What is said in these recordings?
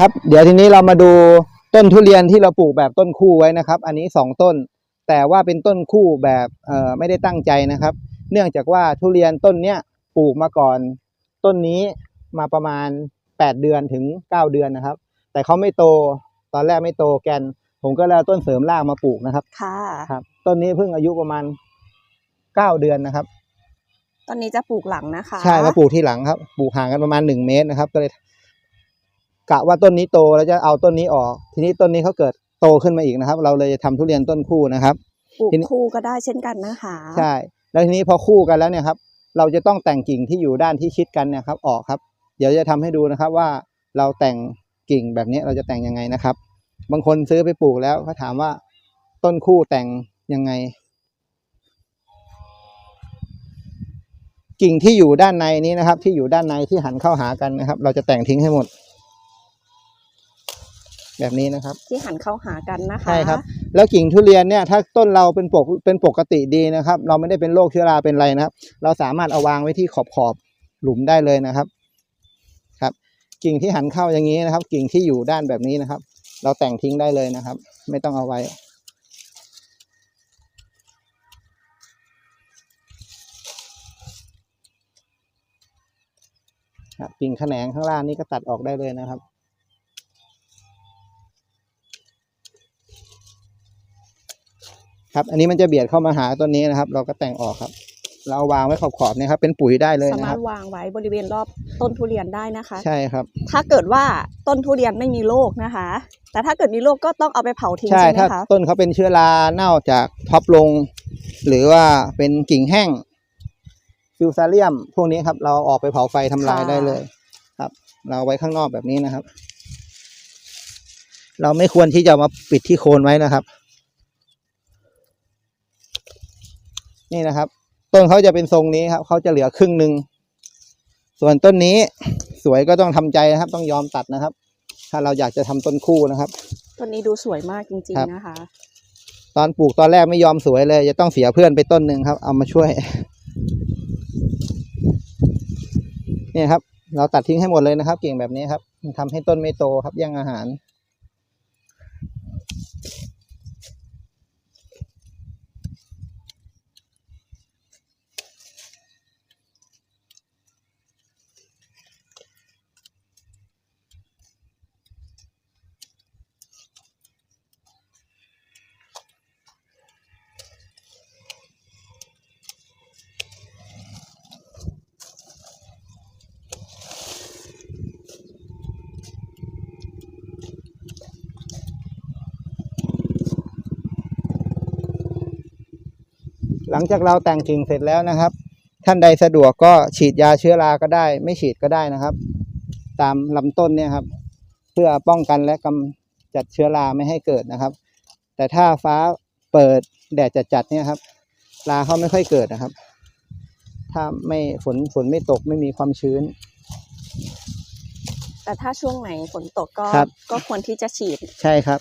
ครับ เดี๋ยวทีนี้เรามาดูต้นทุเรียนที่เราปลูกแบบต้นคู่ไว้นะครับ อันนี้สองต้น แต่ว่าเป็นต้นคู่แบบเอ่อไม่ได้ตั้งใจนะครับ เนื่องจากว่าทุเรียนต้นเนี้ยปลูกมาก่อน ต้นนี้มาประมาณแปดเดือนถึงเก้าเดือนนะครับ แต่เขาไม่โตตอนแรกไม่โตแกน ผมก็เลยเอาต้นเสริมรากมาปลูกนะครับค่ะครับต้นนี้เพิ่งอายุประมาณเก้าเดือนนะครับต้นนี้จะปลูกหลังนะคะ ใช่มาปลูกที่หลังครับ ปลูกห่างกันประมาณหนึ่งเมตรนะครับ ก็เลย กะว่าต้นนี้โตแล้วจะเอาต้นนี้ออก ทีนี้ต้นนี้เขาเกิดโตขึ้นมาอีกนะครับ เราเลยจะทำทุเรียนต้นคู่นะครับปลูกทีนี้คู่ก็ได้เช่นกันนะคะใช่ แล้วทีนี้พอคู่กันแล้วเนี่ยครับ เราจะต้องแต่งกิ่งที่อยู่ด้านที่ชิดกันเนี่ยครับ ออกครับ เดี๋ยวจะทำให้ดูนะครับว่าเราแต่งกิ่งแบบนี้เราจะแต่งยังไงนะครับ บางคนซื้อไปปลูกแล้วเขาถามว่าต้นคู่แต่งยังไง กิ่งที่อยู่ด้านในนี้นะครับ ที่อยู่ด้านในที่หันเข้าหากันนะครับ เราจะแต่งทิ้งให้หมด แบบนี้นะครับ ที่หันเข้าหากันนะคะใช่ครับ แล้วกิ่งทุเรียนเนี่ยถ้าต้นเราเป็นปกเป็นปกติดีนะครับ เราไม่ได้เป็นโรคเชื้อราเป็นไรนะครับ เราสามารถเอาวางไว้ที่ขอบขอบหลุมได้เลยนะครับครับ กิ่งที่หันเข้าอย่างนี้นะครับ กิ่งที่อยู่ด้านแบบนี้นะครับ เราแต่งทิ้งได้เลยนะครับ ไม่ต้องเอาไว้ครับกิ่งแขนงข้างล่างนี่ก็ตัดออกได้เลยนะครับ ครับ อันนี้มันจะเบียดเข้ามาหาต้นนี้นะครับ เราก็แต่งออกครับ เราเอาวางไว้ขอบๆเนี่ยครับเป็นปุ๋ยได้เลยสานะมาครรับถวางไว้บริเวณรอบต้นทุเรียนได้นะคะ ใช่ครับ ถ้าเกิดว่าต้นทุเรียนไม่มีโรคนะคะ แต่ถ้าเกิดมีโรคก็ต้องเอาไปเผาทิ้งใช่ใช่ไหมถ้าคะ ต้นเขาเป็นเชื้อราเน่าจากท็อปลง หรือว่าเป็นกิ่งแห้งฟิวซาเลียม พวกนี้ครับ เราเอาออกไปเผาไฟทำลายได้เลย ครับ เราเอาไว้ข้างนอกแบบนี้นะครับ เราไม่ควรที่จะมาปิดที่โคนไว้นะครับ นี่นะครับ ต้นเขาจะเป็นทรงนี้ครับเขาจะเหลือครึ่งหนึ่งส่วนต้นนี้สวยก็ต้องทำใจนะครับ ต้องยอมตัดนะครับ ถ้าเราอยากจะทำต้นคู่นะครับ ต้นนี้ดูสวยมากจริงครับๆนะคะ ตอนปลูกตอนแรกไม่ยอมสวยเลย จะต้องเสียเพื่อนไปต้นหนึ่งครับ เอามาช่วยเนี่ยครับ เราตัดทิ้งให้หมดเลยนะครับกิ่งแบบนี้ครับมันทำให้ต้นไม่โตครับแย่งอาหาร ลังจากเราแต่งกิ่งเสร็จแล้วนะครับ ท่านใดสะดวกก็ฉีดยาเชื้อราก็ได้ ไม่ฉีดก็ได้นะครับ ตามลำต้นเนี่ยครับ เพื่อป้องกันและกำจัดเชื้อราไม่ให้เกิดนะครับ แต่ถ้าฟ้าเปิดแดดจัดๆเนี่ยครับราเขาไม่ค่อยเกิดนะครับ ถ้าไม่ฝนฝนไม่ตกไม่มีความชื้น แต่ถ้าช่วงไหนฝนตกก็ ครับ ก็ควรที่จะฉีด ใช่ครับ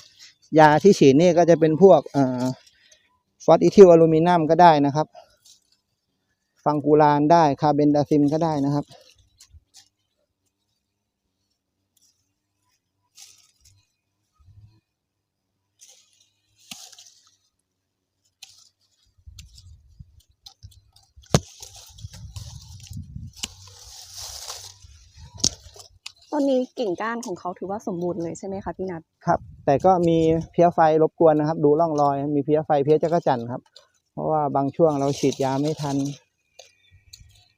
ยาที่ฉีดนี่ก็จะเป็นพวกเอ่อ ฟอสอิทิลอลูมิเนียมก็ได้นะครับ ฟังกูลานได้ คาร์เบนดาซิมก็ได้นะครับ นี้กิ่งก้านของเขาถือว่าสมบูรณ์เลยใช่ไหมคะพี่นัทครับ แต่ก็มีเพี้ยไฟรบกวนนะครับ ดูร่องรอย มีเพี้ยไฟเพี้ยจักรจันครับ เพราะว่าบางช่วงเราฉีดยาไม่ทัน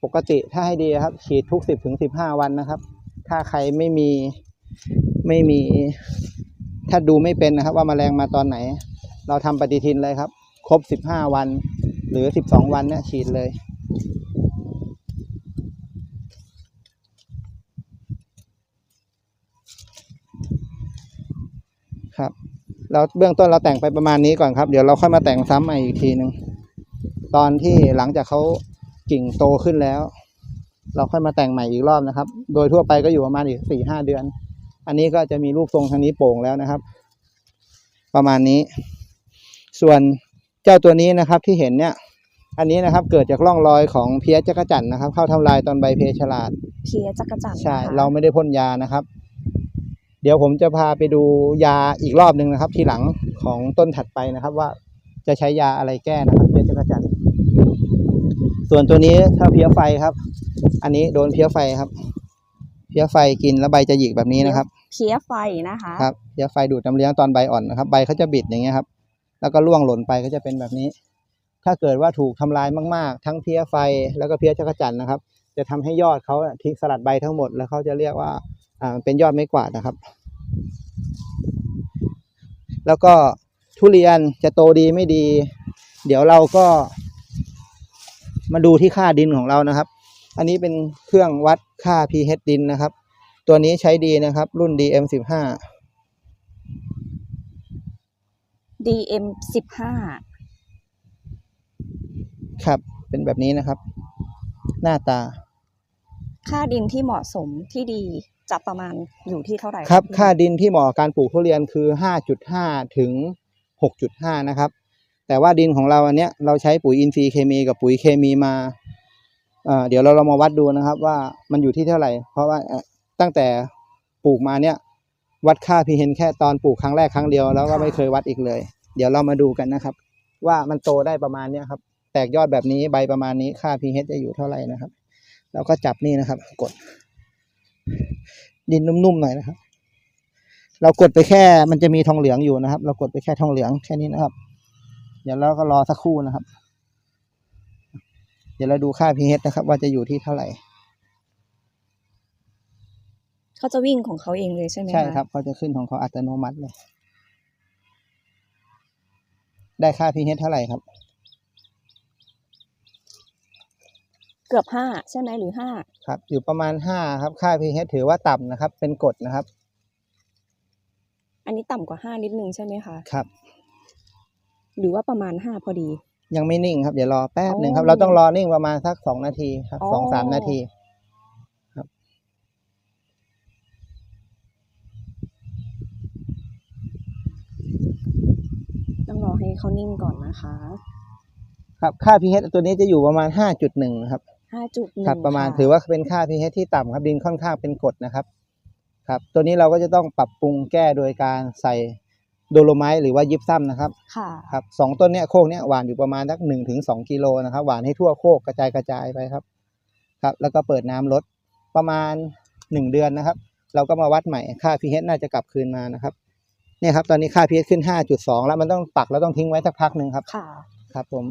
ปกติถ้าให้ดีครับ ฉีดทุกสิบถึงสิบห้าวันนะครับ ถ้าใครไม่มีไม่มี ถ้าดูไม่เป็นนะครับ ว่าแมลงมาตอนไหน เราทำปฏิทินเลยครับ ครบสิบห้าวัน หรือสิบสองวันเนี่ยฉีดเลย ครับ เราเบื้องต้นเราแต่งไปประมาณนี้ก่อนครับ เดี๋ยวเราค่อยมาแต่งซ้ำใหม่อีกทีหนึ่งตอนที่หลังจากเขากิ่งโตขึ้นแล้ว เราค่อยมาแต่งใหม่อีกรอบนะครับ โดยทั่วไปก็อยู่ประมาณอีกสี่ห้าเดือน อันนี้ก็จะมีรูปทรงทางนี้โป่งแล้วนะครับ ประมาณนี้ ส่วนเจ้าตัวนี้นะครับที่เห็นเนี่ย อันนี้นะครับเกิดจากร่องรอยของเพี้ยจักรจั่นนะครับ เข้าทำลายตอนใบเพฉลาด เพียจักรจันทร์ใช่ นะคะเราไม่ได้พ่นยานะครับ เดี๋ยวผมจะพาไปดูยาอีกรอบหนึ่งนะครับ ทีหลังของต้นถัดไปนะครับ ว่าจะใช้ยาอะไรแก้นะครับเพี้ยจักรจันทร์ส่วนตัวนี้ถ้าเพี้ยไฟครับ อันนี้โดนเพี้ยไฟครับ เพี้ยไฟกินแล้วใบจะหยิกแบบนี้นะครับ เพี้ยไฟนะคะครับเพี้ยไฟดูดน้ำเลี้ยงตอนใบอ่อนนะครับ ใบเขาจะบิดอย่างเงี้ยครับ แล้วก็ร่วงหล่นไปก็จะเป็นแบบนี้ ถ้าเกิดว่าถูกทำลายมากๆ ทั้งเพี้ยไฟแล้วก็เพี้ยจักรจันทร์นะครับ จะทำให้ยอดเขาอะทิ้งสลัดใบทั้งหมดแล้วเขาจะเรียกว่า อ่าเป็นยอดไม้กวาดนะครับ แล้วก็ทุเรียนจะโตดีไม่ดี เดี๋ยวเราก็ มาดูที่ค่าดินของเรานะครับ อันนี้เป็นเครื่องวัดค่า pH ดินนะครับ ตัวนี้ใช้ดีนะครับ รุ่น DM สิบห้า DM สิบห้าครับ เป็นแบบนี้นะครับ หน้าตา ค่าดินที่เหมาะสมที่ดีจะประมาณอยู่ที่เท่าไหร่ครับ ค่าดินที่เหมาะการปลูกทุเรียนคือ 5.5 ถึง 6.5 นะครับ แต่ว่าดินของเราอันเนี้ยเราใช้ปุ๋ยอินทรีย์เคมีกับปุ๋ยเคมีมาเเดี๋ยวเราเรามาวัดดูนะครับ ว่ามันอยู่ที่เท่าไหร่ เพราะว่าตั้งแต่ปลูกมาเนี่ย วัดค่าพีเห็นแค่ตอนปลูกครั้งแรกครั้งเดียวแล้วก็ไม่เคยวัดอีกเลย เดี๋ยวเรามาดูกันนะครับ ว่ามันโตได้ประมาณเนี้ยครับ แตกยอดแบบนี้ใบประมาณนี้ค่า pH จะอยู่เท่าไหร่นะครับ แล้วก็จับนี่นะครับ กด ดินนุ่มๆหน่อยนะครับ เรากดไปแค่มันจะมีทองเหลืองอยู่นะครับ เรากดไปแค่ทองเหลืองแค่นี้นะครับ เดี๋ยวเราก็รอสักครู่นะครับ เดี๋ยวเราดูค่า pH นะครับ ว่าจะอยู่ที่เท่าไหร่เขาจะวิ่งของเขาเองเลยใช่ไหมะใช่ครับเขาจะขึ้นของเขาอัตโนมัติเลย ได้ค่า pH เท่าไหร่ครับ เกือบห้าใช่ไหมหรือห้าครับ อยู่ประมาณห้าครับค่า pH ถือว่าต่ำนะครับ เป็นกรดนะครับ อันนี้ต่ำกว่าห้านิดนึงใช่ไหมคะครับ หรือว่าประมาณห้าพอดี ยังไม่นิ่งครับเดี๋ยวรอแป๊บหนึ่งครับอ๋อเราต้องรอนิ่งประมาณสักสองนาทีครับอ๋อสองสามนาทีต้องรอให้เขานิ่งก่อนนะคะ ครับค่า pH ตัวนี้จะอยู่ประมาณห้าจุดหนึ่งครับ ห้าจุดหนึ่งครับประมาณถือว่าเป็นค่า pH ที่ต่ำครับดินค่อนข้างเป็นกรดนะครับ ครับ ตัวนี้เราก็จะต้องปรับปรุงแก้โดยการใส่โดโลไมต์หรือว่ายิปซัมนะครับค่ะครับสองต้นเนี้ยโคกเนี้ยหวานอยู่ประมาณสักหนึ่งถึงสองกิโลนะครับหวานให้ทั่วโคกกระจายกระจายไปครับ ครับ แล้วก็เปิดน้ำลดประมาณหนึ่งเดือนนะครับ เราก็มาวัดใหม่ค่า pH น่าจะกลับคืนมานะครับเนี่ยครับตอนนี้ค่า pH ขึ้นห้าจุดสองแล้วมันต้องปักแล้วต้องทิ้งไว้สักพักหนึ่งครับค่ะครับผม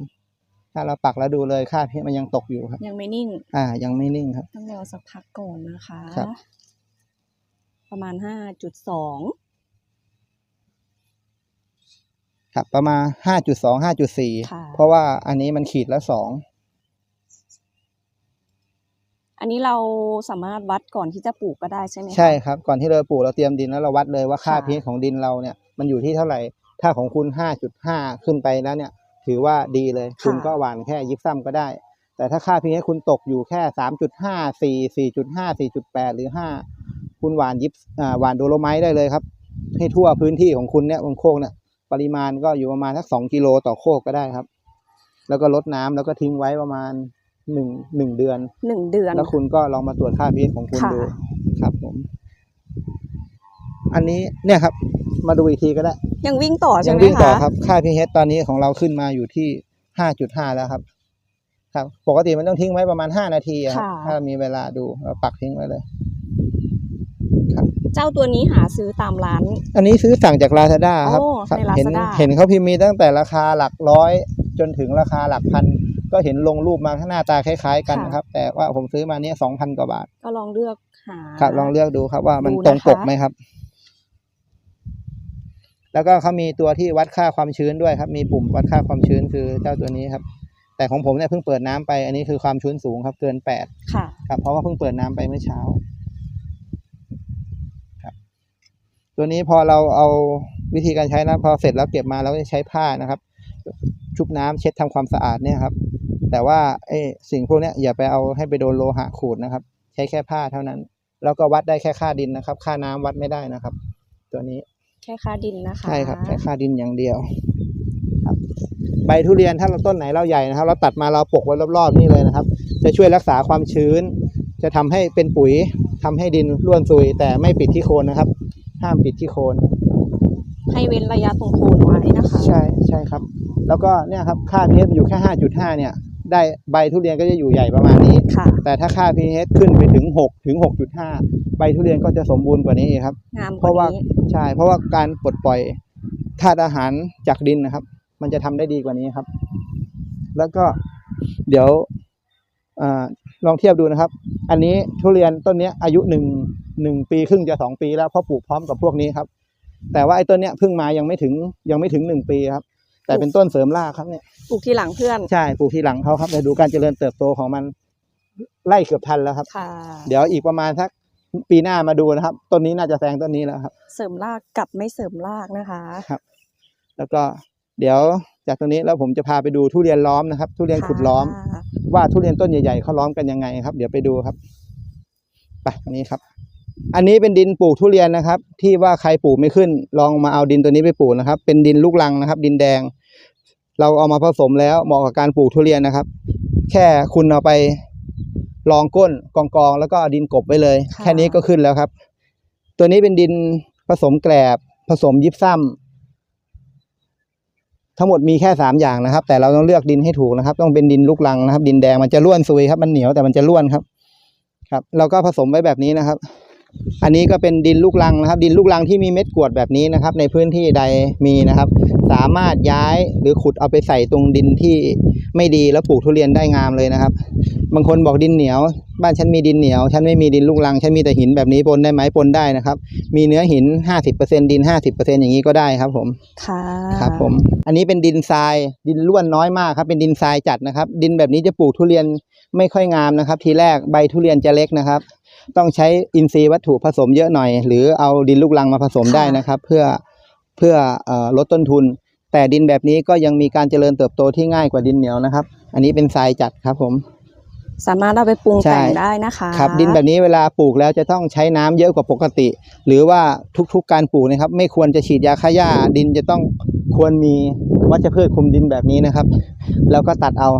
ถ้าเราปักแล้วดูเลยค่า pH มันยังตกอยู่ครับ ยังไม่นิ่ง อ่า ยังไม่นิ่งครับ ต้องรอสักพักก่อนนะคะครับประมาณห้าจุดสองครับประมาณห้าจุดสองห้าจุดสี่ค่ะเพราะว่าอันนี้มันขีดละสองอันนี้เราสามารถวัดก่อนที่จะปลูกก็ได้ใช่ไหมคะใช่ครับ ก่อนที่เราปลูกเราเตรียมดินแล้วเราวัดเลยว่าค่าค่ะ pH ของดินเราเนี่ย มันอยู่ที่เท่าไหร่ ถ้าของคุณห้าจุดห้าขึ้นไปแล้วเนี่ย ถือว่าดีเลย คุณก็หว่านแค่ยิบซ้ำก็ได้ แต่ถ้าค่า pH คุณตกอยู่แค่สามจุดห้าสี่สี่จุดห้าสี่จุดแปดหรือห้าคุณหว่านยิบอ่าหว่านโดโลไมต์ได้เลยครับ ให้ทั่วพื้นที่ของคุณเนี่ยบนโคกเนี่ยปริมาณก็อยู่ประมาณสักสองกิโลต่อโคกก็ได้ครับ แล้วก็ลดน้ำแล้วก็ทิ้งไว้ประมาณหนึ่งหนึ่งเดือนหนึ่งเดือน แล้วคุณก็ลองมาตรวจค่า pH ของคุณค่ะดูครับผม อันนี้เนี่ยครับ มาดูอีกทีก็ได้ ยังวิ่งต่อใช่ยัไหมวิ่งต่อคะครับ ค่า pH ตอนนี้ของเราขึ้นมาอยู่ที่ห้าจุดห้าแล้วครับ ครับ ปกติมันต้องทิ้งไว้ประมาณห้านาทีอะครับค่ะถ้ามีเวลาดูเราปักทิ้งไว้เลย เจ้าตัวนี้หาซื้อตามร้าน อันนี้ซื้อสั่งจากลาซาด้าครับโอ้ครับในเห็น Lazada เห็นเขาพิมพ์มีตั้งแต่ราคาหลักร้อย จนถึงราคาหลักพัน ก็เห็นลงรูปมาข้างหน้าตาคล้าย ๆ กันค่ะ นะครับ แต่ว่าผมซื้อมาเนี่ยสองพันกว่าบาท ก็ลองเลือกหา ครับลองเลือกดูครับว่ามันดูนะคะ ตรงปกไหมครับ แล้วก็เขามีตัวที่วัดค่าความชื้นด้วยครับ มีปุ่มวัดค่าความชื้นคือเจ้าตัวนี้ครับ แต่ของผมเนี่ยเพิ่งเปิดน้ำไป อันนี้คือความชื้นสูงครับ เกินแปดค่ะครับเพราะว่าเพิ่งเปิดน้ำไปเมื่อเช้า ครับ ตัวนี้พอเราเอาวิธีการใช้นะพอเสร็จแล้วเก็บมาเราก็จะใช้ผ้านะครับ ชุบน้ำเช็ดทำความสะอาดเนี่ยครับ แต่ว่าไอ้สิ่งพวกเนี้ยอย่าไปเอาให้ไปโดนโลหะขูดนะครับ ใช้แค่ผ้าเท่านั้น แล้วก็วัดได้แค่ค่าดินนะครับ ค่าน้ำวัดไม่ได้นะครับ ตัวนี้ แค่ค่าดินนะคะ ใช่ครับใช้ค่าดินอย่างเดียวครับใบทุเรียนถ้าเราต้นไหนเราใหญ่นะครับ เราตัดมาเราปกไว้รอบๆนี่เลยนะครับ จะช่วยรักษาความชื้น จะทำให้เป็นปุ๋ยทำให้ดินร่วนซุย แต่ไม่ปิดที่โคนนะครับ ห้ามปิดที่โคน ให้เว้นระยะตรงโคนไว้นะคะ ใช่ใช่ครับ แล้วก็เนี่ยครับค่า pH อยู่แค่ 5.5 เนี่ย ได้ใบทุเรียนก็จะอยู่ใหญ่ประมาณนี้ ค่ะ แต่ถ้าค่า pH ขึ้นไปถึง6ถึง6.5 ใบทุเรียนก็จะสมบูรณ์กว่านี้อีกครับ งามเพกราะว่าว่านี้ใช่เพราะว่าการปลดปล่อยธาตุอาหารจากดินนะครับ มันจะทำได้ดีกว่านี้ครับ แล้วก็เดี๋ยวอาลองเทียบดูนะครับ อันนี้ทุเรียนต้นเนี้ยอายุหนึ่งหนึ่งปีครึ่งจะสองปีแล้วเพราะปลูกพร้อมกับพวกนี้ครับ แต่ว่าไอ้ต้นเนี้ยเพิ่งมายังไม่ถึงยังไม่ถึงหนึ่งปีครับ แต่เป็นต้นเสริมรากครับเนี่ยปลูกทีหลังเพื่อน ใช่ปลูกทีหลังเขาครับเดี๋ยวดูการเจริญเติบโตของมันไล่เกือบทันแล้วครับ ค่ะ เดี๋ยวอีกประมาณสักปีหน้ามาดูนะครับ ต้นนี้น่าจะแซงต้นนี้แล้วครับ เสริมรากกับไม่เสริมรากนะคะแล้วก็เดี๋ยวจากตรงนี้แล้วผมจะพาไปดูทุเรียนล้อมนะครับ ทุเรียนขุดล้อมค่ะว่าทุเรียนต้นใหญ่ๆเขาล้อมกันยังไงครับ เดี๋ยวไปดูครับ ไปอันนี้ครับ อันนี้เป็นดินปลูกทุเรียนนะครับ ที่ว่าใครปลูกไม่ขึ้น ลองมาเอาดินตัวนี้ไปปลูกนะครับ เป็นดินลูกรังนะครับ ดินแดง เราเอามาผสมแล้วเหมาะกับการปลูกทุเรียนนะครับ แค่คุณเอาไปรองก้นกองกองๆแล้วก็เอาดินกบไว้เลยค่ะแค่นี้ก็ขึ้นแล้วครับ ตัวนี้เป็นดินผสมแกลบ ผสมยิบซ้ำทั้งหมดมีแค่สามอย่างนะครับ แต่เราต้องเลือกดินให้ถูกนะครับ ต้องเป็นดินลูกรังนะครับ ดินแดงมันจะร่วนซุยครับ มันเหนียวแต่มันจะร่วนครับ ครับ เราก็ผสมไว้แบบนี้นะครับ อันนี้ก็เป็นดินลูกรังนะครับ ดินลูกรังที่มีเม็ดกรวดแบบนี้นะครับ ในพื้นที่ใดมีนะครับ สามารถย้ายหรือขุดเอาไปใส่ตรงดินที่ไม่ดีแล้วปลูกทุเรียนได้งามเลยนะครับ บางคนบอกดินเหนียว บ้านฉันมีดินเหนียว ฉันไม่มีดินลูกรังฉันมีแต่หินแบบนี้ปนได้ไหมปนได้นะครับ มีเนื้อหิน 50%ดิน 50%อย่างนี้ก็ได้ครับผมค่ะครับผม อันนี้เป็นดินทรายดินร่วนน้อยมากครับ เป็นดินทรายจัดนะครับ ดินแบบนี้จะปลูกทุเรียนไม่ค่อยงามนะครับ ทีแรกใบทุเรียนจะเล็กนะครับ ต้องใช้อินทรีย์วัตถุผสมเยอะหน่อย หรือเอาดินลูกรังมาผสมได้นะครับ เพื่อเพื่อเอ่อลดต้นทุน แต่ดินแบบนี้ก็ยังมีการเจริญเติบโตที่ง่ายกว่าดินเหนียวนะครับ อันนี้เป็นทรายจัดครับผม สามารถเอาไปปรุงใช่แต่งได้นะคะครับดินแบบนี้เวลาปลูกแล้วจะต้องใช้น้ำเยอะกว่าปกติ หรือว่าทุกๆการปลูกนะครับ ไม่ควรจะฉีดยาฆ่าหญ้าดินจะต้องควรมีวัชพืชคลุมดินแบบนี้นะครับ แล้วก็ตัดเอา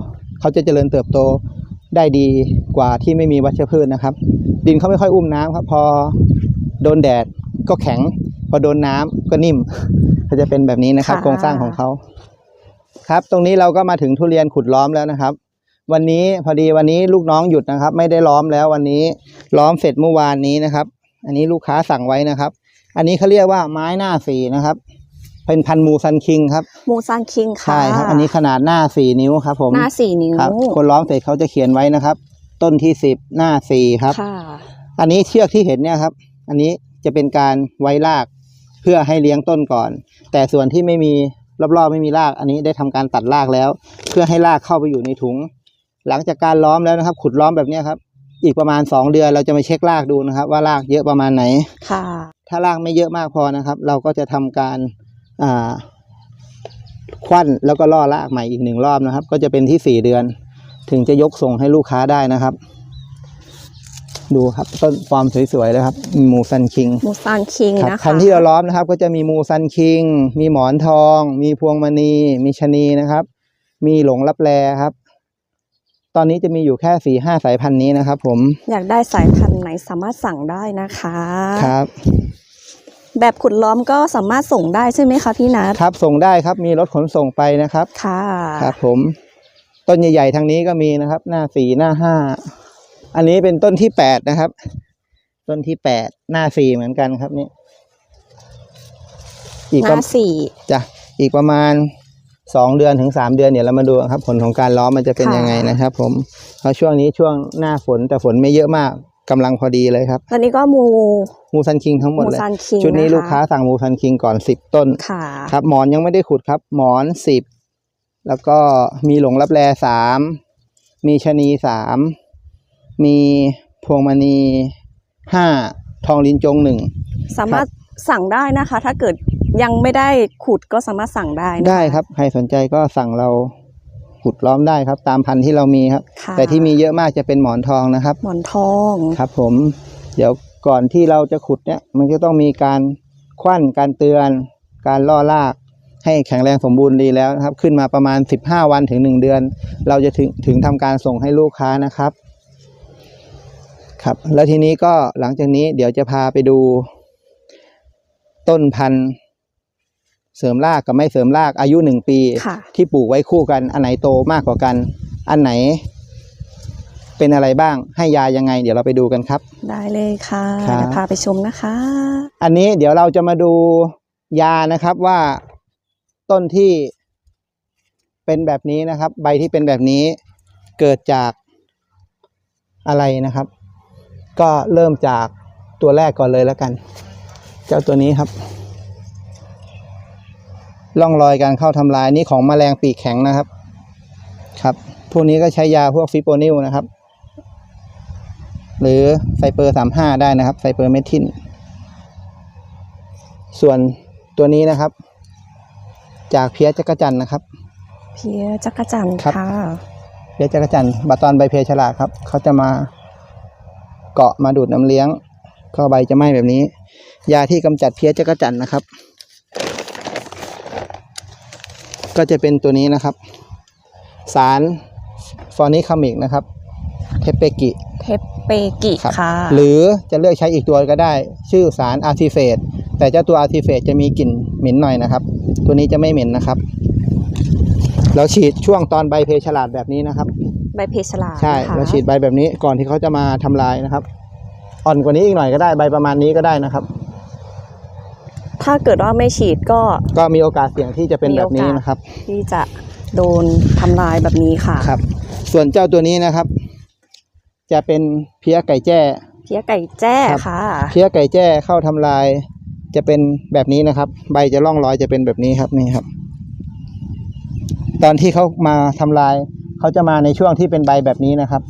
เขาจะเจริญเติบโต ได้ดีกว่าที่ไม่มีวัชพืชนะครับ ดินเขาไม่ค่อยอุ้มน้ำครับ พอโดนแดดก็แข็ง พอโดนน้ำก็นิ่มเขาจะเป็นแบบนี้นะครับ โครงสร้างของเขาครับ ตรงนี้เราก็มาถึงทุเรียนขุดล้อมแล้วนะครับ วันนี้พอดีวันนี้ลูกน้องหยุดนะครับ ไม่ได้ล้อมแล้ววันนี้ล้อมเสร็จเมื่อวานนี้นะครับ อันนี้ลูกค้าสั่งไว้นะครับ อันนี้เขาเรียกว่าไม้หน้าสีนะครับ เป็นพันธุ์มูซันคิงครับ มูซานคิงค่ะใช่ครับ อันนี้ขนาดหน้าสี่นิ้วครับ ผมหน้าสี่นิ้วครับ คนล้อมเสร็จเขาจะเขียนไว้นะครับ ต้นที่สิบหน้าสี่ครับ ค่ะ อันนี้เชือกที่เห็นเนี่ยครับ อันนี้จะเป็นการไว้รากเพื่อให้เลี้ยงต้นก่อน แต่ส่วนที่ไม่มีรอบๆไม่มีราก อันนี้ได้ทำการตัดรากแล้ว เพื่อให้รากเข้าไปอยู่ในถุง หลังจากการล้อมแล้วนะครับ ขุดล้อมแบบเนี้ยครับ อีกประมาณสองเดือนเราจะมาเช็ครากดูนะครับ ว่ารากเยอะประมาณไหน ค่ะ ถ้ารากไม่เยอะมากพอนะครับ เราก็จะทำการอ่า ควันแล้วก็ล่อรากใหม่อีกหนึ่งรอบนะครับ ก็จะเป็นที่สี่เดือน ถึงจะยกส่งให้ลูกค้าได้นะครับ ดูครับต้นฟอร์มสวยๆเลยครับมูซันคิงมูซานคิงครับนะคะพันธุ์ที่เราล้อมนะครับ ก็จะมีมูซันคิง มีหมอนทอง มีพวงมณี มีชะนีนะครับ มีหลงลับแลครับ ตอนนี้จะมีอยู่แค่สี่ห้าสายพันธุ์นี้นะครับ ผมอยากได้สายพันธุ์ไหนสามารถสั่งได้นะคะ ครับ แบบขุดล้อมก็สามารถส่งได้ใช่ไหมคะพี่นัทครับส่งได้ครับมีรถขนส่งไปนะครับ ค่ะครับผม ต้นใหญ่ๆทางนี้ก็มีนะครับ หน้าสี่หน้าห้าอันนี้เป็นต้นที่แปดนะครับ ต้นที่แปดหน้าสี่เหมือนกันครับนี่อีกหประน้าสี่จ้ะอีกประมาณสองเดือนถึงสามเดือนเดี๋ยวเรามาดูครับ ผลของการล้อมมันจะเป็นยังไงนะครับ ผมเพราะช่วงนี้ช่วงหน้าฝนแต่ฝนไม่เยอะมาก กำลังพอดีเลยครับตอนนี้ก็มู มูซันคิงทั้งหมดมูเลยซานคิงชุดนี้ะะลูกค้าสั่งมูซันคิงก่อนสิบต้น ค่ะครับหมอนยังไม่ได้ขุดครับ หมอนสิบแล้วก็มีหลงรับแลสามมีชะนีสามมีพวงมณีห้าทองลินจงหนึ่ง สามารถสั่งได้นะคะ ถ้าเกิดยังไม่ได้ขุดก็สามารถสั่งได้นะะได้ครับ ใครสนใจก็สั่งเรา ขุดล้อมได้ครับ ตามพันธุ์ที่เรามีครับ ค่ะแต่ที่มีเยอะมากจะเป็นหมอนทองนะครับ หมอนทองครับ ผม เดี๋ยวก่อนที่เราจะขุดเนี่ยมันก็ต้องมีการควันการเตือน การล่อราก ให้แข็งแรงสมบูรณ์ดีแล้วนะครับ ขึ้นมาประมาณ 15 วันถึง 1 เดือน เราจะถึงถึงทำการส่งให้ลูกค้านะครับ ครับ แล้วทีนี้ก็หลังจากนี้เดี๋ยวจะพาไปดู ต้นพันธุ์ เสริมรากกับไม่เสริมรากอายุหนึ่งปี ค่ะ ที่ปลูกไว้คู่กัน อันไหนโตมากกว่ากัน อันไหน เป็นอะไรบ้างให้ยายังไง เดี๋ยวเราไปดูกันครับ ได้เลยค่ะครับ เดี๋ยวพาไปชมนะคะ อันนี้เดี๋ยวเราจะมาดูยานะครับว่าต้นที่เป็นแบบนี้นะครับ ใบที่เป็นแบบนี้เกิดจากอะไรนะครับ ก็เริ่มจากตัวแรกก่อนเลยแล้วกัน เจ้าตัวนี้ครับ ร่องรอยการเข้าทำลายนี่ของแมลงปีกแข็งนะครับ ครับ พวกนี้ก็ใช้ยาพวกฟิโปนิลนะครับ หรือไซเปอร์สามห้าได้นะครับ ไซเปอร์เมทิน ส่วนตัวนี้นะครับ จากเพี้ยจักรจันทร์นะครับ เพียจักรจันทร์ครับ ค่ะเพี้ยจักรจันทร์บาตอนใบเพฉลาดครับ เขาจะมาเกาะมาดูดน้ำเลี้ยง ก็ใบจะไหม้แบบนี้ ยาที่กำจัดเพี้ยจักรจันทร์นะครับ ก็จะเป็นตัวนี้นะครับ สารฟอนิคามิกนะครับ เทปเปกิเทปเปกิครับค่ะ หรือจะเลือกใช้อีกตัวก็ได้ ชื่อสารอาร์ติเฟตแต่เจ้าตัวอาร์ติเฟตจะมีกลิ่นเหม็นหน่อยนะครับ ตัวนี้จะไม่เหม็นนะครับ เราฉีดช่วงตอนใบเพฉลาดแบบนี้นะครับ ใบเพชรลาใช่นะคะเราฉีดใบแบบนี้ก่อนที่เขาจะมาทำลายนะครับ อ่อนกว่านี้อีกหน่อยก็ได้ใบประมาณนี้ก็ได้นะครับ ถ้าเกิดว่าไม่ฉีดก็ก็มีโอกาสเสี่ยงที่จะเป็นแบบนี้มีโอกาสนะครับ ที่จะโดนทำลายแบบนี้ค่ะครับ ส่วนเจ้าตัวนี้นะครับ จะเป็นเพี้ยไก่แจ้ เพียไก่แจ้ครับค่ะ เพี้ยไก่แจ้เข้าทำลายจะเป็นแบบนี้นะครับ ใบจะร่องรอยจะเป็นแบบนี้ครับนี่ครับ ตอนที่เขามาทำลายเขาจะมาในช่วงที่เป็นใบแบบนี้นะครับ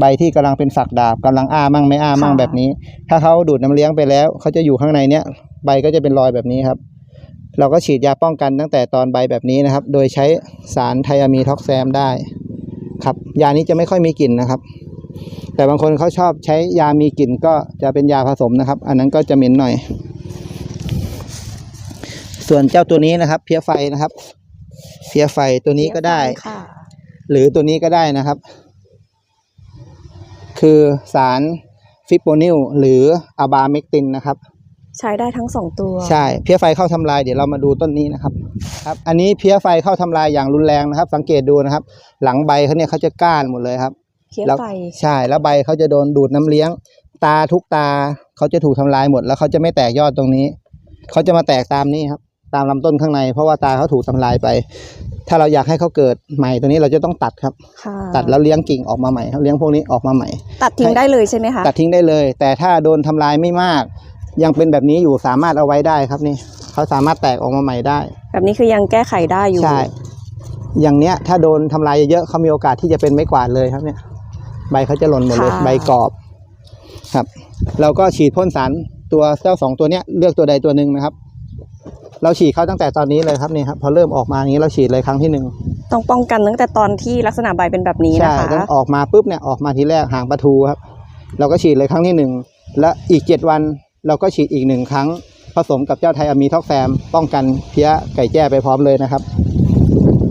ใบที่กำลังเป็นฝักดาบกำลังอ้ามั่งไม่อ้ามั่งค่ะแบบนี้ ถ้าเขาดูดน้ำเลี้ยงไปแล้วเขาจะอยู่ข้างในเนี้ย ใบก็จะเป็นรอยแบบนี้ครับ เราก็ฉีดยาป้องกันตั้งแต่ตอนใบแบบนี้นะครับ โดยใช้สารไทอะมีท็อกแซมได้ครับ ยานี้จะไม่ค่อยมีกลิ่นนะครับ แต่บางคนเขาชอบใช้ยามีกลิ่นก็จะเป็นยาผสมนะครับ อันนั้นก็จะเหม็นหน่อย ส่วนเจ้าตัวนี้นะครับ เพี้ยไฟนะครับ เพี้ยไฟตัวนี้ก็ได้เพี้ยฟค่ะหรือตัวนี้ก็ได้นะครับ คือสารฟิปโปนิลหรืออะบาเมกตินนะครับ ใช้ได้ทั้งสองตัว ใช่เพี้ยไฟเข้าทำลายเดี๋ยวเรามาดูต้นนี้นะครับครับ อันนี้เพี้ยไฟเข้าทำลายอย่างรุนแรงนะครับ สังเกตดูนะครับ หลังใบเขาเนี่ยเขาจะก้านหมดเลยครับเพี้ยแล้วไฟใช่แล้วใบเขาจะโดนดูดน้ำเลี้ยง ตาทุกตาเขาจะถูกทำลายหมด แล้วเขาจะไม่แตกยอดตรงนี้เขาจะมาแตกตามนี้ครับ ตามลำต้นข้างใน เพราะว่าตาเขาถูกทำลายไป ถ้าเราอยากให้เขาเกิดใหม่ตัวนี้เราจะต้องตัดครับค่ะตัดแล้วเลี้ยงกิ่งออกมาใหม่ครับเลี้ยงพวกนี้ออกมาใหม่ ตัดทิ้งได้เลยใช่ไหมคะตัดทิ้งได้เลย แต่ถ้าโดนทำลายไม่มาก ยังเป็นแบบนี้อยู่สามารถเอาไว้ได้ครับนี่เขาสามารถแตกออกมาใหม่ได้ แบบนี้คือยังแก้ไขได้อยู่ใช่อย่างเนี้ย ถ้าโดนทำลายเยอะๆเขามีโอกาสที่จะเป็นไม้กวาดเลยครับเนี่ย ใบเขาจะหล่นหมดเลยค่ะใบกรอบ ครับ เราก็ฉีดพ่นสารตัวเจ้าสองตัวเนี้ยเลือกตัวใดตัวหนึ่งนะครับ เราฉีดเขาตั้งแต่ตอนนี้เลยครับนี่ครับพอเริ่มออกมาอย่างนี้เราฉีดเลยครั้งที่หนึ่งต้องป้องกันตั้งแต่ตอนที่ลักษณะใบเป็นแบบนี้ใช่นะคะต้องออกมาปุ๊บเนี่ยออกมาทีแรกหางปลาทูครับ เราก็ฉีดเลยครั้งที่หนึ่งและอีกเจ็ดวัน เราก็ฉีดอีกหนึ่งครั้ง ผสมกับเจ้าไทยอะมีท็อกแซม ป้องกันเพี้ยไก่แจ้ไปพร้อมเลยนะครับ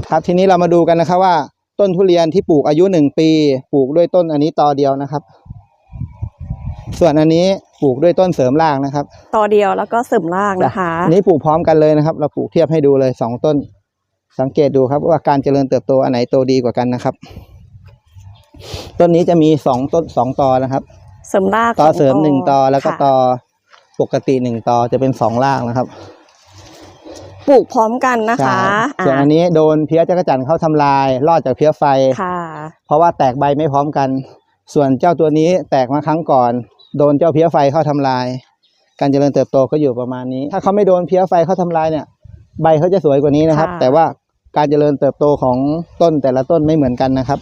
ครับทีนี้เรามาดูกันนะครับว่า ต้นทุเรียนที่ปลูกอายุหนึ่งปี ปลูกด้วยต้นอันนี้ตอเดียวนะครับ ส่วนอันนี้ปลูกด้วยต้นเสริมรากนะครับต่อเดียวแล้วก็เสริมรากนะคะอันนี้ปลูกพร้อมกันเลยนะครับ เราปลูกเทียบให้ดูเลยสองต้น สังเกตดูครับว่าการเจริญเติบโตอันไหนโตดีกว่ากันนะครับ ต้นนี้จะมีสองต้นสองตอนะครับเสริมรากตอสงเสริมหนึ่งตอแล้วก็ค่ะตอ ปกติหนึ่งตอจะเป็นสองรากนะครับปลูกพร้อมกันนะคะใช่ส่วนอันนี้โดนเพี้ยจักรจันทร์เข้าทำลาย รอดจากเพี้ยไฟค่ะ เพราะว่าแตกใบไม่พร้อมกัน ส่วนเจ้าตัวนี้แตกมาครั้งก่อน โดนเจ้าเพี้ยไฟเข้าทำลาย การเจริญเติบโตก็อยู่ประมาณนี้ ถ้าเขาไม่โดนเพี้ยไฟเข้าทำลายเนี่ย ใบเขาจะสวยกว่านี้นะครับค่ะแต่ว่าการเจริญเติบโตของต้นแต่ละต้นไม่เหมือนกันนะครับ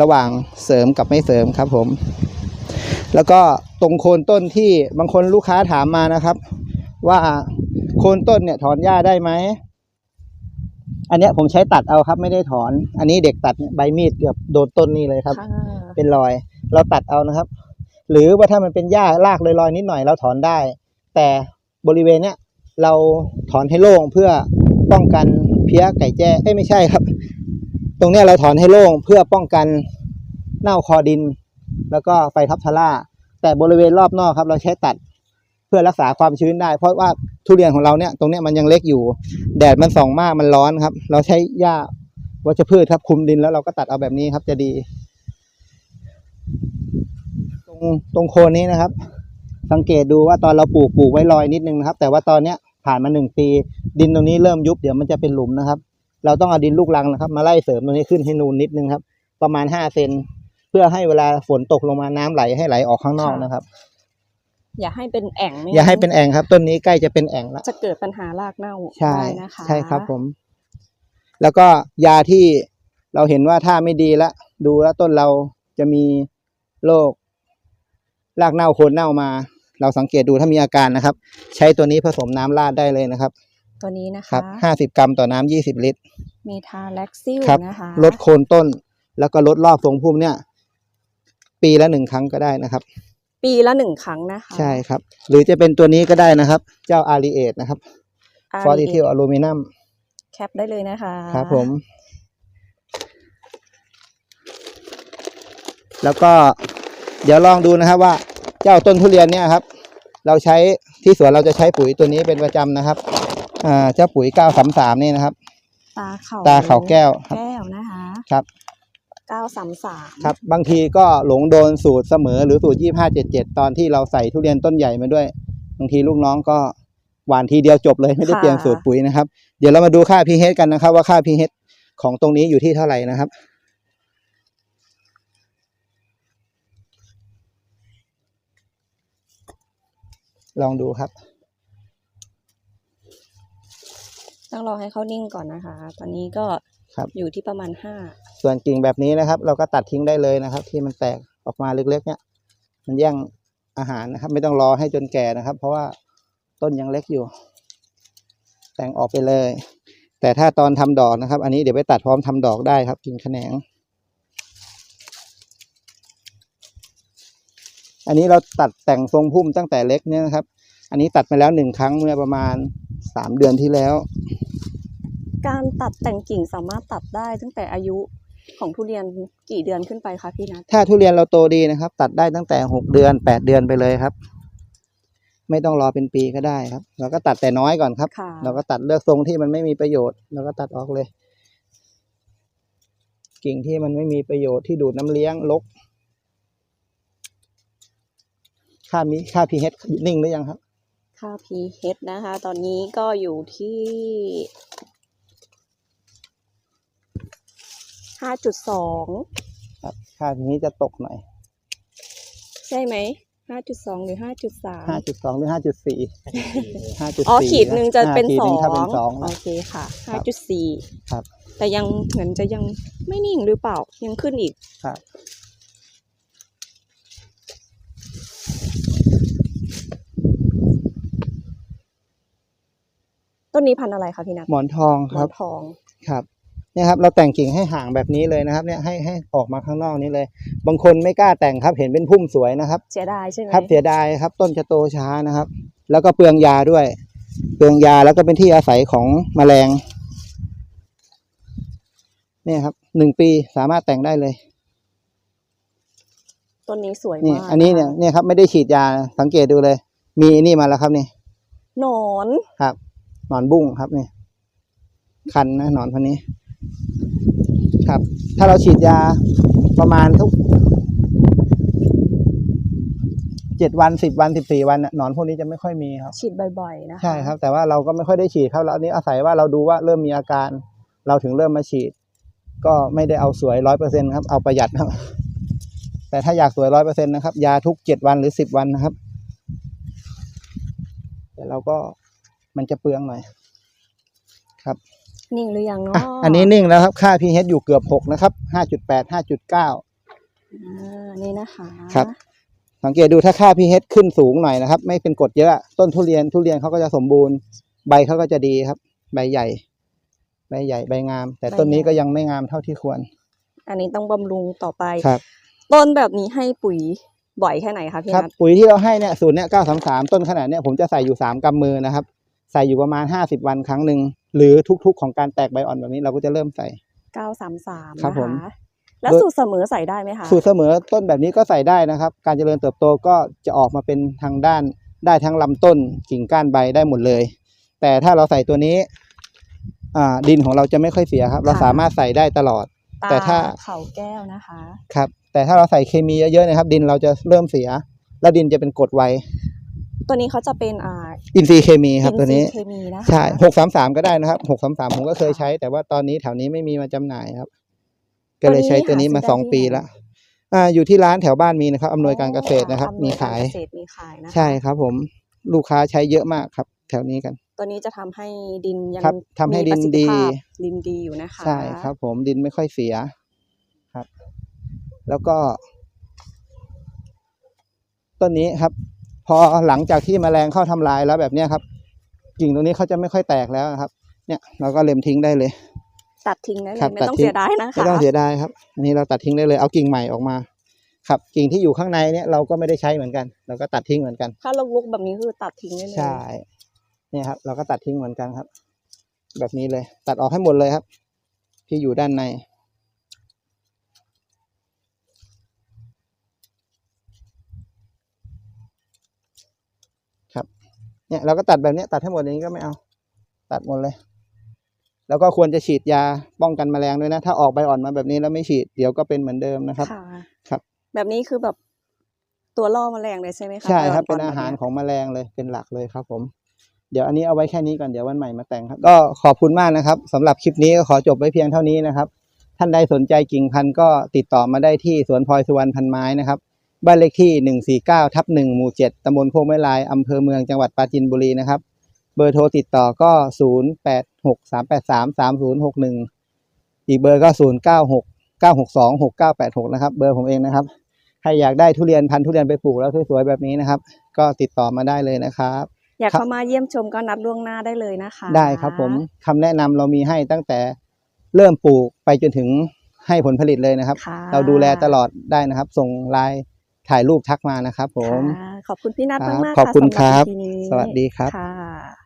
ระหว่างเสริมกับไม่เสริมครับผม แล้วก็ตรงโคนต้นที่บางคนลูกค้าถามมานะครับ ว่าโคนต้นเนี่ยถอนหญ้าได้ไหมอันเนี้ยผมใช้ตัดเอาครับ ไม่ได้ถอน อันนี้เด็กตัดเนี่ยใบมีดเกือบโดนต้นนี่เลยครับค่ะเป็นรอย เราตัดเอานะครับ หรือว่าถ้ามันเป็นหญ้ารากลอยๆนิดหน่อยเราถอนได้ แต่บริเวณเนี้ยเราถอนให้โล่งเพื่อป้องกันเพี้ยไก่แจ้เอ้ยไม่ใช่ครับ ตรงเนี้ยเราถอนให้โล่งเพื่อป้องกันเน่าคอดิน แล้วก็ไฟทับทาร่า แต่บริเวณรอบนอกครับ เราใช้ตัดเพื่อรักษาความชื้นได้ เพราะว่าทุเรียนของเราเนี่ยตรงเนี้ยมันยังเล็กอยู่ แดดมันส่องมากมันร้อนครับ เราใช้หญ้าวัชพืชครับคุมดินแล้วเราก็ตัดเอาแบบนี้ครับจะดี ตรงตรงโคนนี้นะครับ สังเกตดูว่าตอนเราปลูกปลูกไว้ลอยนิดนึงนะครับ แต่ว่าตอนเนี้ยผ่านมาหนึ่งปี ดินตรงนี้เริ่มยุบเดี๋ยวมันจะเป็นหลุมนะครับ เราต้องเอาดินลูกรังนะครับ มาไล่เสริมตรงนี้ขึ้นให้นูนนิดนึงครับ ประมาณห้าเซน เพื่อให้เวลาฝนตกลงมาน้ำไหลให้ไหลออกข้างนอกนะครับ อย่าให้เป็นแอ่งไม่อย่าให้เป็นแอ่งครับ ต้นนี้ใกล้จะเป็นแอ่งแล้วจะเกิดปัญหารากเน่าใช่ได้นะคะใช่ครับผม แล้วก็ยาที่เราเห็นว่าถ้าไม่ดีแล้วดูแล้วต้นเราจะมีโรครากเน่าโคนเน่ามา เราสังเกตดูถ้ามีอาการนะครับ ใช้ตัวนี้ผสมน้ำราดได้เลยนะครับ ตัวนี้นะครัคะบห้าสิบกรัมต่อน้ำยี่สิบลิตร เมทาแล็กซิลครับนะคะลดโคนต้น แล้วก็ลดรอบทรงพุ่มเนี่ย ปีละหนึ่งครั้งก็ได้นะครับ ปีละหนึ่งครั้งนะคะ ใช่ครับ หรือจะเป็นตัวนี้ก็ได้นะครับ เจ้าอารีเอทนะครับ REA ฟอร์ติทิลอลูมิเนียมแคปได้เลยนะคะ ครับผม แล้วก็เดี๋ยวลองดูนะครับว่าเจ้าต้นทุเรียนเนี่ยครับ เราใช้ที่สวนเราจะใช้ปุ๋ยตัวนี้เป็นประจำนะครับอ่าเจ้าปุ๋ย933นี่นะครับ ตาเขาตาเขาแก้วครับแก้วนะคะ ครับ เก้าสามสามครับบางทีก็หลงโดนสูตรเสมอหรือสูตร2577ตอนที่เราใส่ทุเรียนต้นใหญ่มาด้วย บางทีลูกน้องก็หวานทีเดียวจบเลยไม่ได้เปลี่ยนสูตรปุ๋ยนะครับ เดี๋ยวเรามาดูค่า pH กันนะครับ ว่าค่า pH ของตรงนี้อยู่ที่เท่าไหร่นะครับลองดูครับ ต้องรอให้เขานิ่งก่อนนะคะ ตอนนี้ก็ครับอยู่ที่ประมาณห้า ส่วนกิ่งแบบนี้นะครับ เราก็ตัดทิ้งได้เลยนะครับ ที่มันแตกออกมาเล็กๆเนี่ยมันแย่งอาหารนะครับ ไม่ต้องรอให้จนแก่นะครับ เพราะว่าต้นยังเล็กอยู่ แต่งออกไปเลย แต่ถ้าตอนทำดอกนะครับ อันนี้เดี๋ยวไปตัดพร้อมทำดอกได้ครับ กิ่งแขนง อันนี้เราตัดแต่งทรงพุ่มตั้งแต่เล็กเนี่ยนะครับ อันนี้ตัดไปแล้วหนึ่งครั้งเมื่อประมาณสามเดือนที่แล้ว การตัดแต่งกิ่งสามารถตัดได้ตั้งแต่อายุ ของทุเรียนกี่เดือนขึ้นไปคะพี่นัทถ้าทุเรียนเราโตดีนะครับ ตัดได้ตั้งแต่หกเดือนแปดเดือนไปเลยครับ ไม่ต้องรอเป็นปีก็ได้ครับ เราก็ตัดแต่น้อยก่อนครับ ค่ะเราก็ตัดเลือกทรงที่มันไม่มีประโยชน์เราก็ตัดออกเลย กิ่งที่มันไม่มีประโยชน์ที่ดูดน้ำเลี้ยงลก ค่ามีค่า pH นิ่งหรือยังครับ ค่า pH นะคะ ตอนนี้ก็อยู่ที่ ห้าจุดสองครับค่า pH จะตกหน่อยใช่ไหมห้าจุดสองหรือห้าจุดสามห้าจุดสองหรือห้าจุดสี่ห้าจุดอ๋อสี่ขีดหนึ่งจะเป็นขีดสหองถ้าเป็นสองโอนะเคค่ะครัห้าบจุดสี่ครับ แต่ยังเหมือนจะยังไม่นิ่งหรือเปล่ายังขึ้นอีกครับต้นนี้พันธุ์อะไรคะพี่นัทหมอนทองหมคอรับนทองครับ เนี่ยครับ เราแต่งกิ่งให้ห่างแบบนี้เลยนะครับ เนี่ยให้ให้ออกมาข้างนอกนี้เลย บางคนไม่กล้าแต่งครับ เห็นเป็นพุ่มสวยนะครับ เสียดายใช่ไหมครับเสียดายครับต้นจะโตช้านะครับ แล้วก็เปลืองยาด้วย เปลืองยาแล้วก็เป็นที่อาศัยของแมลง เนี่ยครับหนึ่งปีสามารถแต่งได้เลยต้นนี้สวยนี่มากอันนี้เนี่ยะคะเนี่ยครับไม่ได้ฉีดยาสังเกตดูเลย มีไอ้นี่มาแล้วครับนี่หนอนครับหนอนบุ้งครับนี่คันนะหนอนพันนี้ ครับ ถ้าเราฉีดยาประมาณทุกเจ็ดวันสิบวันสิบสี่วันน่ะหนอนพวกนี้จะไม่ค่อยมีครับ ฉีดบ่อยๆนะคะใช่ครับ แต่ว่าเราก็ไม่ค่อยได้ฉีดครับแล้วอันนี้อาศัยว่าเราดูว่าเริ่มมีอาการ เราถึงเริ่มมาฉีด ก็ไม่ได้เอาสวยร้อยเปอร์เซ็นครับ เอาประหยัดครับ แต่ถ้าอยากสวยร้อยเปอร์เซ็นนะครับ ยาทุกเจ็ดวันหรือสิบวันนะครับ แต่เราก็มันจะเปลืองหน่อยครับ นิ่งหรือยังเนาะอะอันนี้นิ่งแล้วครับ ค่า pH อยู่เกือบหกนะครับห้าจุดแปดห้าจุดเก้า อ่านี่นะคะครับ สังเกตดูถ้าค่า pH ขึ้นสูงหน่อยนะครับ ไม่เป็นกรดเยอะต้นทุเรียนทุเรียนเขาก็จะสมบูรณ์ ใบเขาก็จะดีครับ ใบใหญ่ ใบใหญ่ใบงาม แต่ต้นนี้ก็ยังไม่งามเท่าที่ควรอันนี้ต้องบำรุงต่อไป ครับ ต้นแบบนี้ให้ปุ๋ยบ่อยแค่ไหนคะพี่ครับนัทปุ๋ยที่เราให้เนี่ยสูตรเนี่ยเก้าสามสามต้นขนาดเนี่ยผมจะใส่อยู่สามกำมือนะครับ ใส่อยู่ประมาณห้าสิบวันครั้งหนึ่ง หรือทุกๆของการแตกใบอ่อนแบบนี้เราก็จะเริ่มใส่เก้าสามสามครับนะผมคะแล้วโดยสูตรเสมอใส่ได้ไหมคะสูตรเสมอต้นแบบนี้ก็ใส่ได้นะครับ การเจริญเติบโตก็จะออกมาเป็นทางด้านได้ทั้งลำต้นกิ่งก้านใบได้หมดเลย แต่ถ้าเราใส่ตัวนี้อ่าดินของเราจะไม่ค่อยเสียครับ เราสามารถใส่ได้ตลอดตาแต่ถ้าเขาแก้วนะคะ ครับ แต่ถ้าเราใส่เคมีเยอะๆนะครับ ดินเราจะเริ่มเสีย แล้วดินจะเป็นกรดไว ตัวนี้เขาจะเป็นอ่าอินทรีย์เคมีครับตัวนี้ อิทย์เคมีนะคะใช่หกสามสามก็ได้นะครับหกสามสามผมก็เคยใช้ แต่ว่าตอนนี้แถวนี้ไม่มีมาจำหน่ายครับ ก็เลยใช้ตัวนี้มาสองปีละอ่า อยู่ที่ร้านแถวบ้านมีนะครับอำนวยการเกษตรนะครับอำนมีวกขายเกษตรมีขายนะคะ ใช่ครับ ผมลูกค้าใช้เยอะมากครับ แถวนี้กัน ตัวนี้จะทำให้ดินยังครับทำให้ดินมีประสิทธิดีภาพดินดีอยู่นะคะใช่ครับ ผมดินไม่ค่อยเสียครับ แล้วก็ต้นนี้ครับ พอหลังจากที่แมลงเข้าทำลายแล้วแบบเนี้ยครับ กิ่งตรงนี้เขาจะไม่ค่อยแตกแล้วครับ เนี่ยเราก็เล็มทิ้งได้เลย ตัดทิ้งได้เลครัยบไม่ตัดต้องทิ้ง เสียดายนะคะไม่ต้องเสียดายครับ อันนี้เราตัดทิ้งได้เลยเอากิ่งใหม่ออกมา ครับ กิ่งที่อยู่ข้างในเนี่ยเราก็ไม่ได้ใช้เหมือนกัน เราก็ตัดทิ้งเหมือนกัน ถ้าลุกๆแบบนี้คือตัดทิ้งได้เลยใช่ เนี่ยครับ เราก็ตัดทิ้งเหมือนกันครับ แบบนี้เลย ตัดออกให้หมดเลยครับ ที่อยู่ด้านใน ครับ เนี่ยเราก็ตัดแบบเนี้ยตัดให้หมดอย่างนี้ก็ไม่เอา ตัดหมดเลย แล้วก็ควรจะฉีดยาป้องกันแมลงด้วยนะ ถ้าออกใบอ่อนมาแบบนี้แล้วไม่ฉีดเดี๋ยวก็เป็นเหมือนเดิมนะครับค่ะครับ แบบนี้คือแบบตัวล่อแมลงเลยใช่ไหมคะใช่ครับใเป็นอาหารของแมลงเลยเป็นหลักเลยครับ ผม เดี๋ยวอันนี้เอาไว้แค่นี้ก่อนเดี๋ยววันใหม่มาแต่งครับ ก็ขอบคุณมากนะครับสำหรับคลิปนี้ก็ขอจบไว้เพียงเท่านี้นะครับ ท่านใดสนใจกิ่งพันธุ์ก็ติดต่อมาได้ที่สวนพลอยสุวรรณพันไม้นะครับ บ้านเลขที่ 149ทับ1หมู่ 7ตำบลโคกไม้ลายอำเภอเมืองจังหวัดปราจีนบุรีนะครับ เบอร์โทรติดต่อก็ 0863833061 อีกเบอร์ก็ 096 962 6986 นะครับ เบอร์ผมเองนะครับ ใครอยากได้ทุเรียนพันธุ์ทุเรียนไปปลูกแล้วสวยๆแบบนี้นะครับ ก็ติดต่อมาได้เลยนะครับอยากครับเข้ามาเยี่ยมชมก็นัดล่วงหน้าได้เลยนะคะ ได้ครับผมคำแนะนำเรามีให้ตั้งแต่เริ่มปลูกไปจนถึงให้ผลผลิตเลยนะครับค่ะเราดูแลตลอดได้นะครับ ส่งไลน์ ถ่ายรูปทักมานะครับผม ค่ะขอบคุณพี่นัทครับมากๆขอบคุณะสำหครับ EP นี้สวัสดีครับ ค่ะ